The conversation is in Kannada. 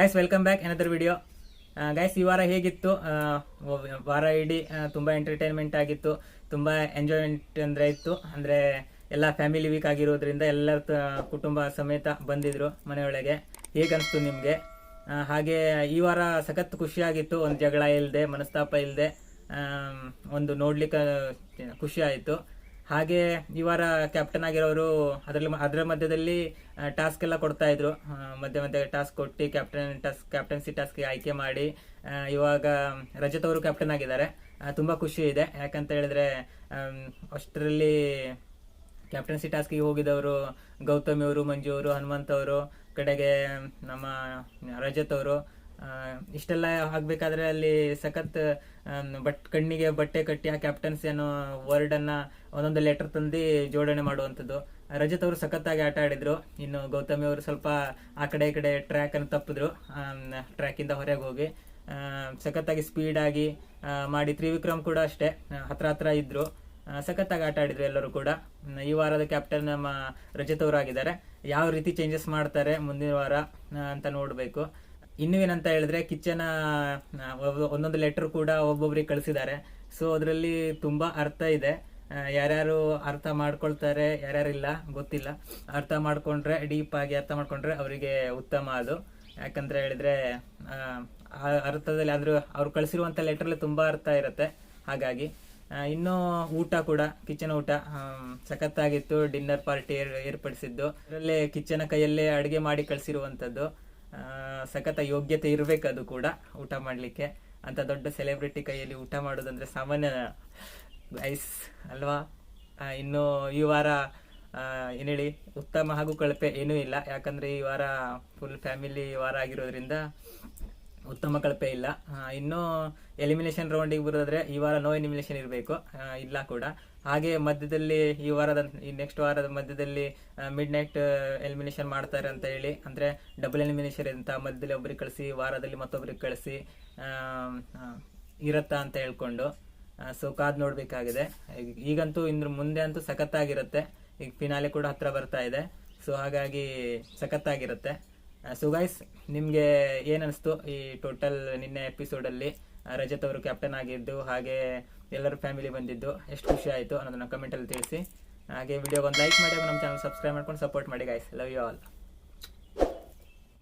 Guys welcome back another video guys ಈ ವಾರ ಹೇಗಿತ್ತು? ವಾರ ಇಡೀ ತುಂಬ ತುಂಬಾ ಎಂಟರ್ಟೈನ್ಮೆಂಟ್ ಆಗಿತ್ತು. ತುಂಬ ಎಂಜಾಯ್ಮೆಂಟ್ ಅಂದರೆ ಇತ್ತು. ಅಂದರೆ ಎಲ್ಲ ಫ್ಯಾಮಿಲಿ ವೀಕ್ ಆಗಿರೋದ್ರಿಂದ ಎಲ್ಲರ ಕುಟುಂಬ ಸಮೇತ ಬಂದಿದ್ರು ಮನೆಯೊಳಗೆ. ಹೇಗನ್ನಿಸ್ತು ನಿಮಗೆ? ಆ, ಹಾಗೆ ಈ ವಾರ ಸಖತ್ ಖುಷಿಯಾಗಿತ್ತು. ಒಂದು ಜಗಳ ಇಲ್ಲದೆ ಮನಸ್ತಾಪ ಇಲ್ಲದೆ ಒಂದು ನೋಡ್ಲಿಕ್ಕೆ ಖುಷಿ ಆಯಿತು. ಹಾಗೆ ಈ ವಾರ ಕ್ಯಾಪ್ಟನ್ ಆಗಿರೋರು ಅದರಲ್ಲಿ ಅದರ ಮಧ್ಯದಲ್ಲಿ ಟಾಸ್ಕ್ ಎಲ್ಲ ಕೊಡ್ತಾ ಇದ್ರು. ಮಧ್ಯ ಮಧ್ಯೆ ಟಾಸ್ಕ್ ಕೊಟ್ಟು ಕ್ಯಾಪ್ಟನ್ ಟಾಸ್ಕ್ ಕ್ಯಾಪ್ಟನ್ಸಿ ಟಾಸ್ಕ್ ಆಯ್ಕೆ ಮಾಡಿ ಇವಾಗ ರಜತ್ ಅವರು ಕ್ಯಾಪ್ಟನ್ ಆಗಿದ್ದಾರೆ. ತುಂಬ ಖುಷಿ ಇದೆ. ಯಾಕಂತ ಹೇಳಿದ್ರೆ ಅಷ್ಟರಲ್ಲಿ ಕ್ಯಾಪ್ಟನ್ಸಿ ಟಾಸ್ಕಿಗೆ ಹೋಗಿದವರು ಗೌತಮಿ ಅವರು, ಮಂಜು ಅವರು, ಹನುಮಂತ್ ಅವರು, ಕಡೆಗೆ ನಮ್ಮ ರಜತ್ ಅವರು ಇಷ್ಟೆಲ್ಲ ಆಗ್ಬೇಕಾದ್ರೆ ಅಲ್ಲಿ ಸಖತ್ ಬಟ್ ಕಣ್ಣಿಗೆ ಬಟ್ಟೆ ಕಟ್ಟಿ ಆ ಕ್ಯಾಪ್ಟನ್ಸಿ ಅನ್ನೋ ವರ್ಡ್ ಅನ್ನ ಒಂದೊಂದು ಲೆಟರ್ ತಂದು ಜೋಡಣೆ ಮಾಡುವಂಥದ್ದು. ರಜತ್ ಅವರು ಸಖತ್ತಾಗಿ ಆಟ ಆಡಿದ್ರು. ಇನ್ನು ಗೌತಮಿ ಅವರು ಸ್ವಲ್ಪ ಆ ಕಡೆ ಈ ಕಡೆ ಟ್ರ್ಯಾಕ್ ಅನ್ನು ತಪ್ಪಿದ್ರು. ಟ್ರ್ಯಾಕ್ ಇಂದ ಹೊರಗೆ ಹೋಗಿ. ಸಖತ್ತಾಗಿ ಸ್ಪೀಡ್ ಆಗಿ ಮಾಡಿ ತ್ರಿವಿಕ್ರಮ್ ಕೂಡ ಅಷ್ಟೇ ಹತ್ರ ಹತ್ರ ಇದ್ರು. ಆ, ಸಖತ್ತಾಗಿ ಆಟ ಆಡಿದ್ರು ಎಲ್ಲರೂ ಕೂಡ. ಈ ವಾರದ ಕ್ಯಾಪ್ಟನ್ ನಮ್ಮ ರಜತ್ ಅವರು ಆಗಿದ್ದಾರೆ ಯಾವ ರೀತಿ ಚೇಂಜಸ್ ಮಾಡ್ತಾರೆ ಮುಂದಿನ ವಾರ ಅಂತ ನೋಡಬೇಕು. ಇನ್ನು ಏನಂತ ಹೇಳಿದ್ರೆ ಕಿಚನ್ ಒಂದೊಂದು ಲೆಟರ್ ಕೂಡ ಒಬ್ಬೊಬ್ರಿಗೆ ಕಳಿಸಿದ್ದಾರೆ. ಸೊ ಅದರಲ್ಲಿ ತುಂಬ ಅರ್ಥ ಇದೆ. ಯಾರ್ಯಾರು ಅರ್ಥ ಮಾಡ್ಕೊಳ್ತಾರೆ ಯಾರ್ಯಾರು ಇಲ್ಲ ಗೊತ್ತಿಲ್ಲ. ಅರ್ಥ ಮಾಡ್ಕೊಂಡ್ರೆ, ಡೀಪ್ ಆಗಿ ಅರ್ಥ ಮಾಡ್ಕೊಂಡ್ರೆ ಅವರಿಗೆ ಉತ್ತಮ ಅದು. ಯಾಕಂದ್ರೆ ಹೇಳಿದ್ರೆ ಅರ್ಥದಲ್ಲಿ ಆದರೂ ಅವ್ರು ಕಳಿಸಿರುವಂತ ಲೆಟ್ರಲ್ಲಿ ತುಂಬಾ ಅರ್ಥ ಇರುತ್ತೆ. ಹಾಗಾಗಿ ಇನ್ನೂ ಊಟ ಕೂಡ, ಕಿಚನ್ ಊಟ ಸಖತ್ತಾಗಿತ್ತು. ಡಿನ್ನರ್ ಪಾರ್ಟಿ ಏರ್ಪಡಿಸಿದ್ದು. ಅದರಲ್ಲೇ ಕಿಚನ್ ಕೈಯಲ್ಲೇ ಅಡುಗೆ ಮಾಡಿ ಕಳಿಸಿರುವಂಥದ್ದು ಸಖತ್ತ ಯೋಗ್ಯತೆ ಇರಬೇಕು ಅದು ಕೂಡ ಊಟ ಮಾಡಲಿಕ್ಕೆ. ಅಂತ ದೊಡ್ಡ ಸೆಲೆಬ್ರಿಟಿ ಕೈಯಲ್ಲಿ ಊಟ ಮಾಡೋದಂದ್ರೆ ಸಾಮಾನ್ಯ ಐಸ್ ಅಲ್ವಾ? ಇನ್ನು ಈ ವಾರ ಏನೇಳಿ, ಉತ್ತಮ ಹಾಗೂ ಕಳಪೆ ಏನೂ ಇಲ್ಲ. ಯಾಕಂದ್ರೆ ಈ ವಾರ ಫುಲ್ ಫ್ಯಾಮಿಲಿ ವಾರ ಆಗಿರೋದ್ರಿಂದ ಉತ್ತಮ ಕಳಪೆ ಇಲ್ಲ. ಇನ್ನೂ ಎಲಿಮಿನೇಷನ್ ರೌಂಡಿಗೆ ಬರೋದ್ರೆ ಈ ವಾರ ನೋ ಎಲಿಮಿನೇಷನ್ ಇರಬೇಕು. ಇಲ್ಲ ಕೂಡ. ಹಾಗೆ ಮಧ್ಯದಲ್ಲಿ ಈ ವಾರದ, ಈ ನೆಕ್ಸ್ಟ್ ವಾರದ ಮಧ್ಯದಲ್ಲಿ ಮಿಡ್ ನೈಟ್ ಎಲಿಮಿನೇಷನ್ ಮಾಡ್ತಾರೆ ಅಂತ ಹೇಳಿ. ಅಂದರೆ ಡಬಲ್ ಎಲಿಮಿನೇಷನ್ ಅಂತ ಮಧ್ಯದಲ್ಲಿ ಒಬ್ರಿಗೆ ಕಳಿಸಿ, ವಾರದಲ್ಲಿ ಮತ್ತೊಬ್ರಿಗೆ ಕಳಿಸಿ ಇರುತ್ತಾ ಅಂತ ಹೇಳ್ಕೊಂಡು ಸೊ ಕಾದ್ ನೋಡಬೇಕಾಗಿದೆ. ಈಗ- ಈಗಂತೂ ಇಂದ್ರ ಮುಂದೆ ಅಂತೂ ಸಖತ್ತಾಗಿರುತ್ತೆ. ಈಗ ಫಿನಾಲೆ ಕೂಡ ಹತ್ರ ಬರ್ತಾ ಇದೆ. ಸೊ ಹಾಗಾಗಿ ಸಖತ್ತಾಗಿರುತ್ತೆ. ಸೊ ಗೈಸ್ ನಿಮಗೆ ಏನನ್ಸ್ತು ಈ ಟೋಟಲ್ ನಿನ್ನೆ ಎಪಿಸೋಡಲ್ಲಿ ರಜತ್ ಅವರು ಕ್ಯಾಪ್ಟನ್ ಆಗಿದ್ದು, ಹಾಗೆ ಎಲ್ಲರೂ ಫ್ಯಾಮಿಲಿ ಬಂದಿದ್ದು, ಎಷ್ಟು ಖುಷಿ ಆಯಿತು ಅನ್ನೋದನ್ನ ಕಮೆಂಟಲ್ಲಿ ತಿಳಿಸಿ. ಹಾಗೆ ವಿಡಿಯೋ ಒಂದು ಲೈಕ್ ಮಾಡಿ ನಮ್ಮ ಚಾನಲ್ ಸಬ್ಸ್ಕ್ರೈಬ್ ಮಾಡ್ಕೊಂಡು ಸಪೋರ್ಟ್ ಮಾಡಿ ಗೈಸ್ ಲವ್ ಯು ಆಲ್